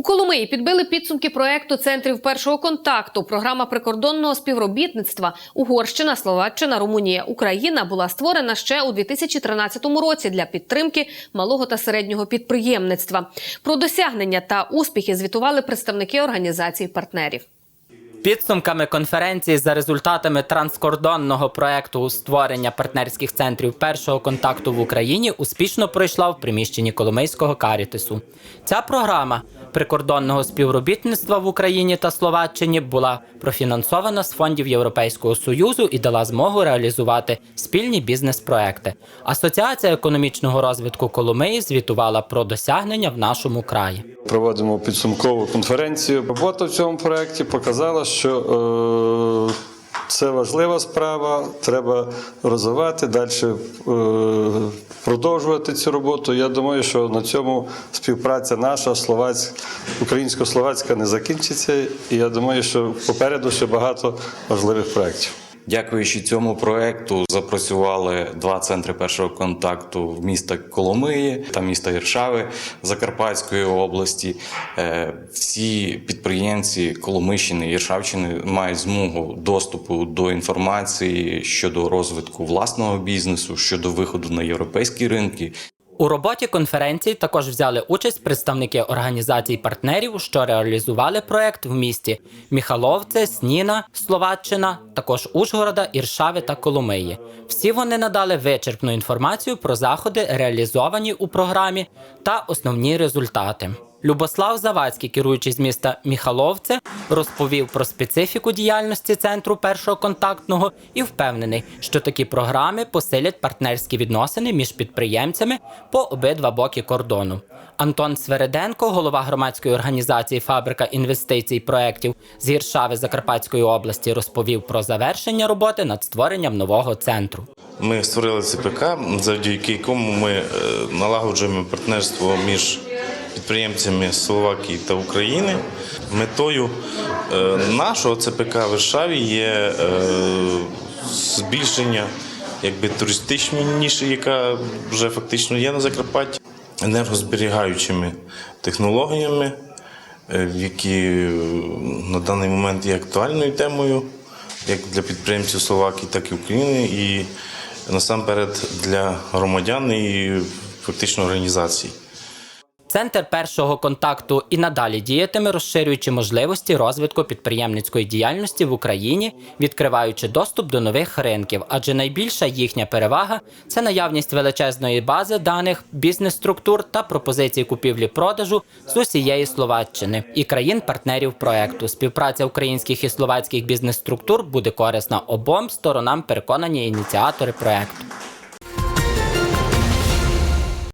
У Коломиї підбили підсумки проекту центрів першого контакту. Програма прикордонного співробітництва Угорщина, Словаччина, Румунія, Україна була створена ще у 2013 році для підтримки малого та середнього підприємництва. Про досягнення та успіхи звітували представники організацій партнерів. Підсумками конференції за результатами транскордонного проекту створення партнерських центрів першого контакту в Україні успішно пройшла в приміщенні Коломийського карітесу. Ця програма прикордонного співробітництва в Україні та Словаччині була профінансована з фондів Європейського союзу і дала змогу реалізувати спільні бізнес-проекти. Асоціація економічного розвитку Коломиї звітувала про досягнення в нашому краї. Проводимо підсумкову конференцію. Робота в цьому проєкті показала, що е, це важлива справа, треба розвивати, далі е, продовжувати цю роботу. Я думаю, що на цьому співпраця наша, словацька, українсько-словацька не закінчиться. І я думаю, що попереду ще багато важливих проєктів. Дякуючи цьому проекту, запрацювали два центри першого контакту в міста Коломиї та міста Іршави Закарпатської області. Е, Всі підприємці Коломийщини і Іршавщини мають змогу доступу до інформації щодо розвитку власного бізнесу, щодо виходу на європейські ринки. У роботі конференції також взяли участь представники організацій партнерів, що реалізували проект в місті Міхаловце, Сніна, Словаччина, також Ужгорода, Іршави та Коломиї. Всі вони надали вичерпну інформацію про заходи, реалізовані у програмі, та основні результати. Любослав Завадський, керуючий з міста Міхаловце, розповів про специфіку діяльності центру першого контактного і впевнений, що такі програми посилять партнерські відносини між підприємцями по обидва боки кордону. Антон Свереденко, голова громадської організації Фабрика інвестицій проєктів з Гіршави Закарпатської області, розповів про завершення роботи над створенням нового центру. Ми створили ЦПК, завдяки якому ми е, налагоджуємо партнерство між підприємцями Словакії та України. Метою е, нашого ЦПК Варшаві є е, збільшення якби, туристичної ніші, яка вже фактично є на Закарпатті, енергозберігаючими технологіями, е, які на даний момент є актуальною темою як для підприємців Словакії, так і України, і насамперед для громадян і фактично організацій. Центр першого контакту і надалі діятиме, розширюючи можливості розвитку підприємницької діяльності в Україні, відкриваючи доступ до нових ринків, адже найбільша їхня перевага це наявність величезної бази даних, бізнес-структур та пропозицій купівлі-продажу з усієї Словаччини і країн-партнерів проекту. Співпраця українських і словацьких бізнес-структур буде корисна обом сторонам, переконані ініціатори проекту.